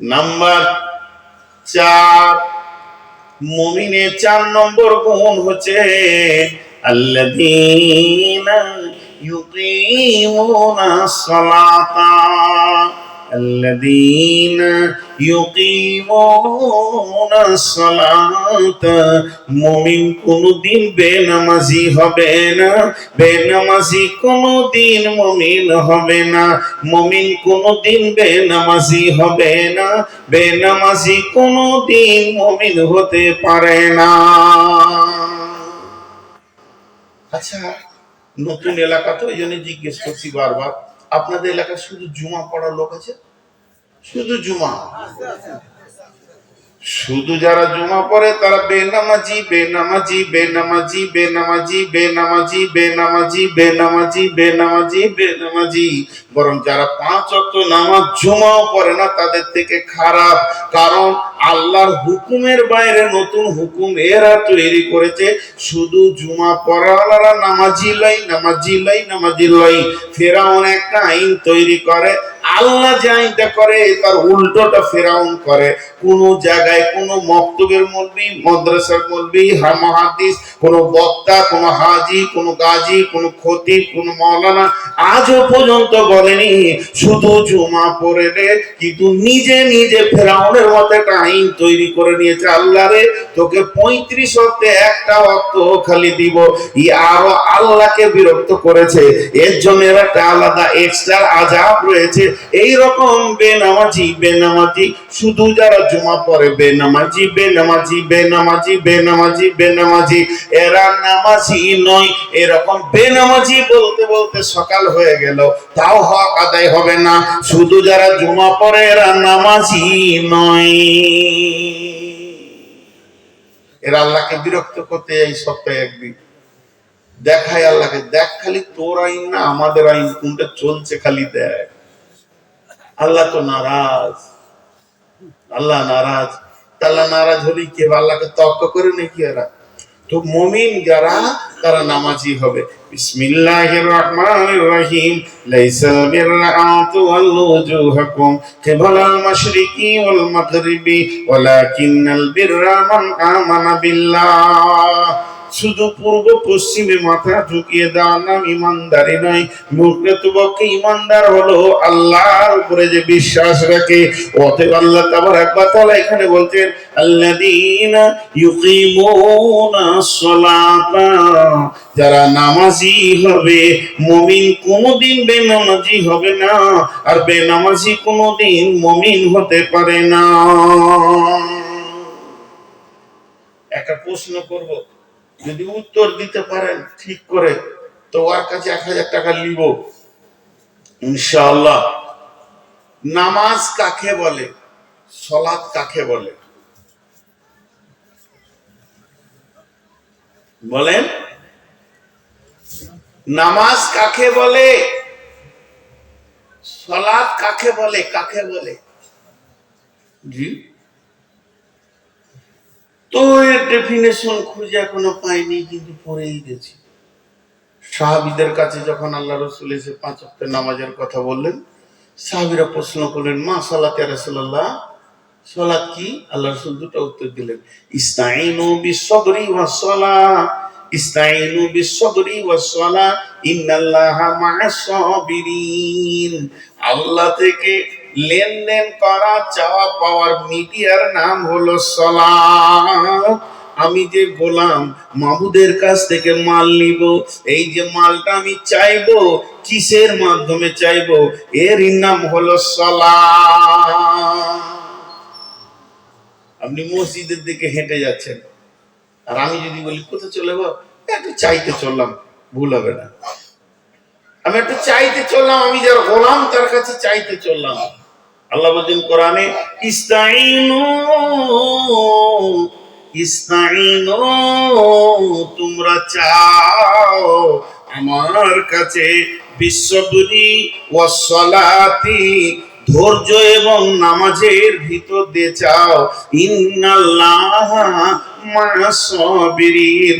Number চার মমিনের চার নম্বর গুণ হচ্ছে আল্লাদিনা ইউকিমুনা সালাতা। আল্লাযীনা ইউকিমুনা সালাতা মুমিন কোনদিন বেনামাজি হবে না। বেনামাজি কোনদিন মুমিন হবে না। মুমিন কোনদিন বেনামাজি হবে না। বেনামাজি কোনদিন মুমিন হতে পারে না। আচ্ছা নতুন এলাকা তো এই জন্য জিজ্ঞেস করছি বারবার। আপনাদের এলাকায় শুধু জুমা পড়ার লোক আছে? শুধু জুমা? শুধু যারা জুমা পড়ে তারা বেনামাজি বেনামাজি বেনামাজি বেনামাজি বেনামাজি বেনামাজি বেনামাজি বেনামাজি বেনামাজি। বরং যারা পাঁচ অক্ট নামাজ জুমাও পড়ে না, তাদের থেকে খারাপ। কারণ আল্লাহর হুকুমের বাইরে নতুন হুকুম এরা তৈরি করেছে। শুধু জুমা পড়াওয়ালারা নামাজি লাই নামাজি লাই নামাজি লাই। ফেরাউন একটা আইন তৈরি করে। আল্লাহ যে আইনটা করে, তার উল্টোটা ফেরাউন করে। কোন জায়গায় কোন মক্তবের মলবি, মাদ্রাসার মলবি মহাদিস, কোন বক্তা, কোন হাজি, কোন গাজী, কোন খতিব, কোন মাওলানা আজও পর্যন্ত বলেনি, শুধু জুমা পড়ে রে কিন্তু নিজে নিজে ফেরাউনের মতো একটা আইন তৈরি করে নিয়েছে। আল্লাহ রে, তোকে পঁয়ত্রিশ অক্টে একটা অক্ট খালি দিব। ই আরও আল্লাহকে বিরক্ত করেছে। এর জন্য একটা আলাদা এক্সট্রা আজাব রয়েছে। এই রকম বেনামাজি বেনামাজি, শুধু যারা জমা পড়ে বেনামাজি বেনামাজি বেনামাজি বেনামাজি বেনামাজি, এরা নামাজি নয়। এরকম বেনামাজি বলতে বলতে সকাল হয়ে গেল। তাও হক আদায় হবে না। শুধু যারা জমা পড়ে এরা নামাজি নয়। এরা আল্লাহকে বিরক্ত করতে এই সপ্তাহে একদিন। দেখায় আল্লাহকে, দেখ খালি তোর আইন না, আমাদের আইন, কোনটা চলছে খালি দেখ। আল্লাহ তো নারাজ। আল্লাহ নারাজ। আল্লাহ নারাজ হলেই কি? আল্লাহকে তর্ক করে নাকি এরা? তো মুমিন যারা, তারা নামাজি হবে। বিসমিল্লাহির রহমানির রহিম লাইসাল বিররা আন তুওয়াল্লু ওজুহাকুম কিবালাল মাশরিকি ওয়াল মাগরিবি ওয়ালাকিন্নাল বিররা মান আমানা বিল্লাহ। পূর্ব পশ্চিমে মাথা ঝুঁকিয়ে দেওয়া নাম ইমানদারি নয়। ইমানদার হলো আল্লাহর উপরে যে বিশ্বাস রাখে। অতএব আল্লাহ ওয়া তাআলা এখানে বলছেন, আল্লাযীনা ইউকিমুনা সালাতা। যারা নামাজি হবে, মুমিন কোনোদিন বেনামাজি হবে না, আর বেনামাজি কোনোদিন মমিন হতে পারে না। একটা প্রশ্ন করব যদি উত্তর দিতে পারেন ঠিক করে, তো ওর কাছে এক হাজার টাকা নিব। ইনশাআল্লাহ। নামাজ কাকে বলে? সলাৎ কাকে বলে? বলেন। নামাজ কাকে বলে? সলাৎ কাকে বলে? কাকে বলে? জি। তো এর ডেফিনেশন খুঁজে এখনও পাইনি, কিন্তু পড়েই গেছি। সাহাবিদের কাছে যখন আল্লাহ রসুল এসে পাঁচ অক্টের নামাজের কথা বললেন, সাহাবিরা প্রশ্ন করলেন, মা সালাতে রাসূলুল্লাহ? সালাত কি? আল্লাহ রসুল দুটো উত্তর দিলেন ইস্তাইনু বিসবরি ওয়াস সালাহ ইস্তাইনু বিসবরি ওয়াস সালাহ ইন্নাল্লাহা মা'আস সাবিরিন আল্লাহ থেকে লেনদেন করা, চাওয়া পাওয়ার মিডিয়ার নাম হলো সালাত। আমি যে গোলাম মাহুদের কাছ থেকে মাল নিব, এই যে মালটা আমি চাইব, কিসের মাধ্যমে চাইব, এর নাম হলো সালাত। আপনি মসজিদের দিকে হেঁটে যাচ্ছেন, আর আমি যদি বলি, কোথায় চলে যাব? একটু চাইতে চললাম, ভুল হবে না। আমি একটু চাইতে চললাম, আমি যার গোলাম, তার কাছে চাইতে চললাম। আল্লাহ বলছেন কোরআনে ইস্তাইনু ইস্তাইনু তোমরা চাও আমার কাছে বিশ্ববরি ওয়াসসালাতি ধৈর্য এবং নামাজের ভিতর দিয়ে চাও। ইন্নাল্লাহ মা'আস সাবিরিন